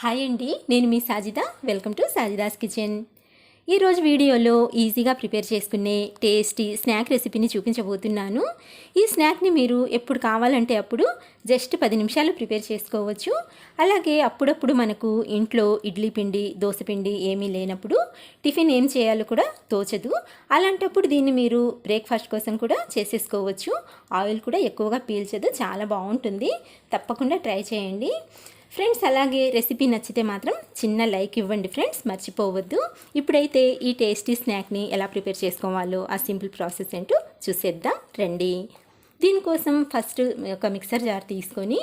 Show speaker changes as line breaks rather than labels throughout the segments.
Hi అండి నేను మీ Sajida. Welcome to Sajida's kitchen. ఈరోజు వీడియోలో ఈజీగా ప్రిపేర్ చేసుకునే టేస్టీ స్నాక్ రెసిపీని చూపించబోతున్నాను. ఈ స్నాక్ని మీరు ఎప్పుడు కావాలంటే అప్పుడు జస్ట్ పది నిమిషాలు ప్రిపేర్ చేసుకోవచ్చు. అలాగే అప్పుడప్పుడు మనకు ఇంట్లో ఇడ్లీ పిండి దోశ పిండి ఏమీ లేనప్పుడు టిఫిన్ ఏం చేయాలో కూడా తోచదు. అలాంటప్పుడు దీన్ని మీరు బ్రేక్ఫాస్ట్ కోసం కూడా చేసేసుకోవచ్చు. ఆయిల్ కూడా ఎక్కువగా పీల్చదు చాలా బాగుంటుంది. తప్పకుండా ట్రై చేయండి. ఫ్రెండ్స్ అలాగే రెసిపీ నచ్చితే మాత్రం చిన్న లైక్ ఇవ్వండి ఫ్రెండ్స్ మర్చిపోవద్దు. ఇప్పుడైతే ఈ టేస్టీ స్నాక్ని ఎలా ప్రిపేర్ చేసుకోవాలో ఆ సింపుల్ ప్రాసెస్ ఏంటో చూసేద్దాం. రండి. దీనికోసం ఫస్ట్ ఒక మిక్సర్ జార్ తీసుకొని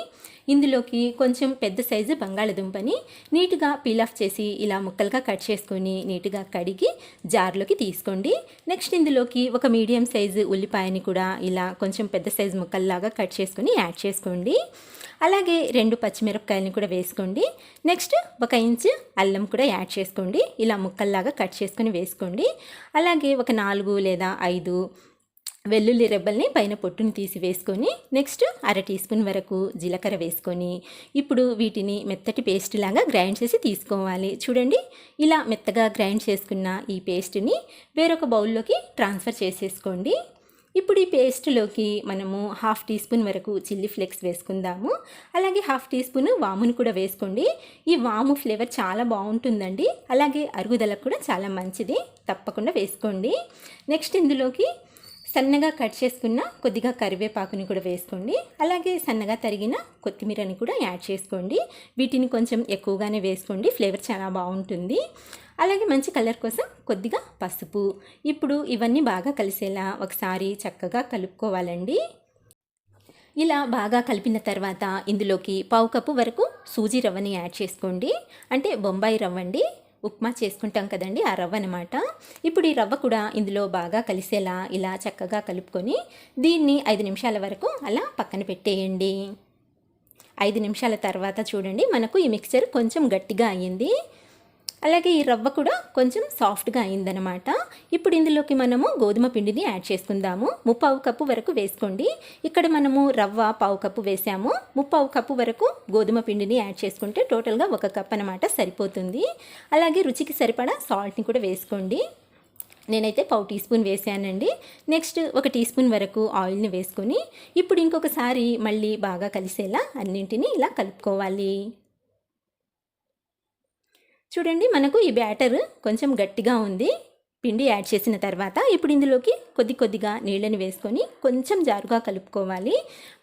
ఇందులోకి కొంచెం పెద్ద సైజు బంగాళదుంపని నీట్గా పీల్ ఆఫ్ చేసి ఇలా ముక్కలుగా కట్ చేసుకొని నీట్గా కడిగి జార్లోకి తీసుకోండి. నెక్స్ట్ ఇందులోకి ఒక మీడియం సైజు ఉల్లిపాయని కూడా ఇలా కొంచెం పెద్ద సైజు ముక్కల్లాగా కట్ చేసుకొని యాడ్ చేసుకోండి. అలాగే రెండు పచ్చిమిరపకాయలని కూడా వేసుకోండి. నెక్స్ట్ ఒక ఇంచు అల్లం కూడా యాడ్ చేసుకోండి. ఇలా ముక్కల్లాగా కట్ చేసుకొని వేసుకోండి. అలాగే ఒక నాలుగు లేదా ఐదు వెల్లుల్లి రెబ్బల్ని పైన పొట్టుని తీసి వేసుకొని నెక్స్ట్ అర టీ స్పూన్ వరకు జీలకర్ర వేసుకొని ఇప్పుడు వీటిని మెత్తటి పేస్ట్ లాగా గ్రైండ్ చేసి తీసుకోవాలి. చూడండి ఇలా మెత్తగా గ్రైండ్ చేసుకున్న ఈ పేస్ట్ని వేరొక బౌల్లోకి ట్రాన్స్ఫర్ చేసేసుకోండి. ఇప్పుడు ఈ పేస్ట్లోకి మనము హాఫ్ టీ స్పూన్ వరకు చిల్లీ ఫ్లేక్స్ వేసుకుందాము. అలాగే హాఫ్ టీ స్పూన్ వామును కూడా వేసుకోండి. ఈ వాము ఫ్లేవర్ చాలా బాగుంటుందండి. అలాగే అరుగుదలకు కూడా చాలా మంచిది. తప్పకుండా వేసుకోండి. నెక్స్ట్ ఇందులోకి సన్నగా కట్ చేసుకున్న కొద్దిగా కరివేపాకుని కూడా వేసుకోండి. అలాగే సన్నగా తరిగిన కొత్తిమీరని కూడా యాడ్ చేసుకోండి. వీటిని కొంచెం ఎక్కువగానే వేసుకోండి. ఫ్లేవర్ చాలా బాగుంటుంది. అలాగే మంచి కలర్ కోసం కొద్దిగా పసుపు. ఇప్పుడు ఇవన్నీ బాగా కలిసేలా ఒకసారి చక్కగా కలుపుకోవాలండి. ఇలా బాగా కలిపిన తర్వాత ఇందులోకి పావు కప్పు వరకు సూజీ రవ్వని యాడ్ చేసుకోండి. అంటే బొంబాయి రవ్వ అండి ఉప్మా చేసుకుంటాం కదండి ఆ రవ్వ అనమాట ఇప్పుడు ఈ రవ్వ కూడా ఇందులో బాగా కలిసేలా ఇలా చక్కగా కలుపుకొని దీన్ని ఐదు నిమిషాల వరకు అలా పక్కన పెట్టేయండి. ఐదు నిమిషాల తర్వాత చూడండి మనకు ఈ మిక్చర్ కొంచెం గట్టిగా అయ్యింది. అలాగే ఈ రవ్వ కూడా కొంచెం సాఫ్ట్గా అయిందనమాట ఇప్పుడు ఇందులోకి మనము గోధుమ పిండిని యాడ్ చేసుకుందాము. ముప్పావు కప్పు వరకు వేసుకోండి. ఇక్కడ మనము రవ్వ పావు కప్పు వేసాము. ముప్పావు కప్పు వరకు గోధుమ పిండిని యాడ్ చేసుకుంటే టోటల్గా ఒక కప్ అనమాట సరిపోతుంది. అలాగే రుచికి సరిపడా సాల్ట్ని కూడా వేసుకోండి. నేనైతే పావు టీ స్పూన్ వేసానండి. నెక్స్ట్ ఒక టీ స్పూన్ వరకు ఆయిల్ని వేసుకొని ఇప్పుడు ఇంకొకసారి మళ్ళీ బాగా కలిసేలా అన్నింటినీ ఇలా కలుపుకోవాలి. చూడండి మనకు ఈ బ్యాటర్ కొంచెం గట్టిగా ఉంది. పిండి యాడ్ చేసిన తర్వాత ఇప్పుడు ఇందులోకి కొద్ది కొద్దిగా నీళ్ళని వేసుకొని కొంచెం జారుగా కలుపుకోవాలి.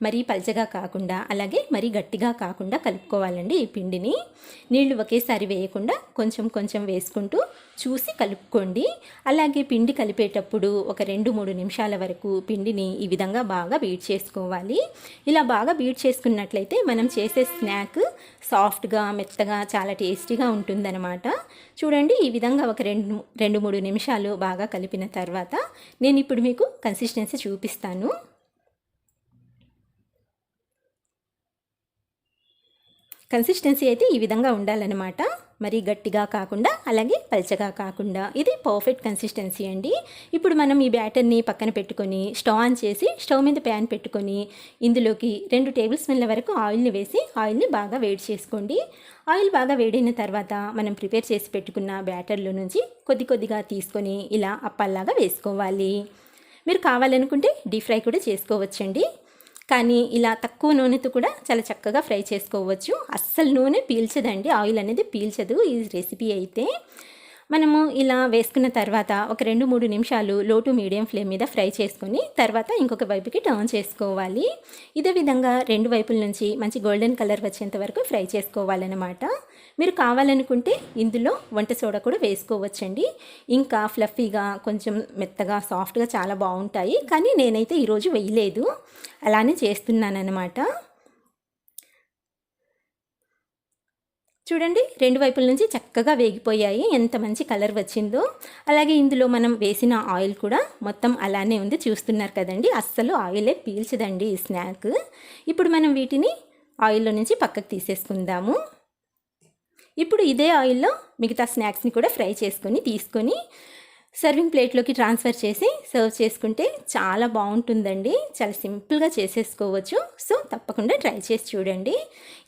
మరీ పల్చగా కాకుండా అలాగే మరీ గట్టిగా కాకుండా కలుపుకోవాలండి ఈ పిండిని. నీళ్ళు ఒకేసారి వేయకుండా కొంచెం కొంచెం వేసుకుంటూ చూసి కలుపుకోండి. అలాగే పిండి కలిపేటప్పుడు ఒక రెండు మూడు నిమిషాల వరకు పిండిని ఈ విధంగా బాగా బీట్ చేసుకోవాలి. ఇలా బాగా బీట్ చేసుకున్నట్లయితే మనం చేసే స్నాక్ సాఫ్ట్గా మెత్తగా చాలా టేస్టీగా ఉంటుందన్నమాట. చూడండి ఈ విధంగా ఒక రెండు రెండు మూడు నిమిషాలు బాగా కలిపిన తర్వాత నేను ఇప్పుడు మీకు కన్సిస్టెన్సీ చూపిస్తాను. కన్సిస్టెన్సీ అయితే ఈ విధంగా ఉండాలన్నమాట. మరీ గట్టిగా కాకుండా అలాగే పల్చగా కాకుండా. ఇది పర్ఫెక్ట్ కన్సిస్టెన్సీ అండి. ఇప్పుడు మనం ఈ బ్యాటర్ని పక్కన పెట్టుకొని స్టవ్ ఆన్ చేసి స్టవ్ మీద ప్యాన్ పెట్టుకొని ఇందులోకి రెండు టేబుల్ స్పూన్ల వరకు ఆయిల్ని వేసి ఆయిల్ని బాగా వేడి చేసుకోండి. ఆయిల్ బాగా వేడైన తర్వాత మనం ప్రిపేర్ చేసి పెట్టుకున్న బ్యాటర్లో నుంచి కొద్ది కొద్దిగా తీసుకొని ఇలా అప్పల్లాగా వేసుకోవాలి. మీరు కావాలనుకుంటే డీప్ ఫ్రై కూడా చేసుకోవచ్చండి. కానీ ఇలా తక్కువ నూనెతో కూడా చాలా చక్కగా ఫ్రై చేసుకోవచ్చు. అస్సలు నూనె పీల్చదండి. ఆయిల్ అనేది పీల్చదు. ఈ రెసిపీ అయితే మనము ఇలా వేసుకున్న తర్వాత ఒక రెండు మూడు నిమిషాలు లో టు మీడియం ఫ్లేమ్ మీద ఫ్రై చేసుకొని తర్వాత ఇంకొక వైపుకి టర్న్ చేసుకోవాలి. ఇదే విధంగా రెండు వైపుల నుంచి మంచి గోల్డెన్ కలర్ వచ్చేంత వరకు ఫ్రై చేసుకోవాలన్నమాట. మీరు కావాలనుకుంటే ఇందులో వంట సోడా కూడా వేసుకోవచ్చండి. ఇంకా ఫ్లఫీగా కొంచెం మెత్తగా సాఫ్ట్గా చాలా బాగుంటాయి. కానీ నేనైతే ఈరోజు వేయలేదు. అలానే చేస్తున్నానన్నమాట. చూడండి రెండు వైపుల నుంచి చక్కగా వేగిపోయాయి. ఎంత మంచి కలర్ వచ్చిందో. అలాగే ఇందులో మనం వేసిన ఆయిల్ కూడా మొత్తం అలానే ఉంది. చూస్తున్నారు కదండి అస్సలు ఆయిలే పీల్చదండి ఈ స్నాక్. ఇప్పుడు మనం వీటిని ఆయిల్లో నుంచి పక్కకు తీసేసుకుందాము. ఇప్పుడు ఇదే ఆయిల్లో మిగతా స్నాక్స్ని కూడా ఫ్రై చేసుకొని తీసుకొని సర్వింగ్ ప్లేట్లోకి ట్రాన్స్ఫర్ చేసి సర్వ్ చేసుకుంటే చాలా బాగుంటుందండి. చాలా సింపుల్గా చేసేసుకోవచ్చు. సో తప్పకుండా ట్రై చేసి చూడండి.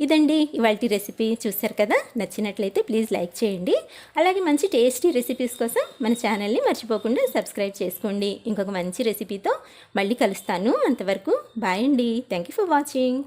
ఇదండి ఇవాళ రెసిపీ చూసారు కదా? నచ్చినట్లయితే ప్లీజ్ లైక్ చేయండి. అలాగే మంచి టేస్టీ రెసిపీస్ కోసం మన ఛానల్ని మర్చిపోకుండా సబ్స్క్రైబ్ చేసుకోండి. ఇంకొక మంచి రెసిపీతో మళ్ళీ కలుస్తాను. అంతవరకు బాయ్ అండి. Thank you for watching.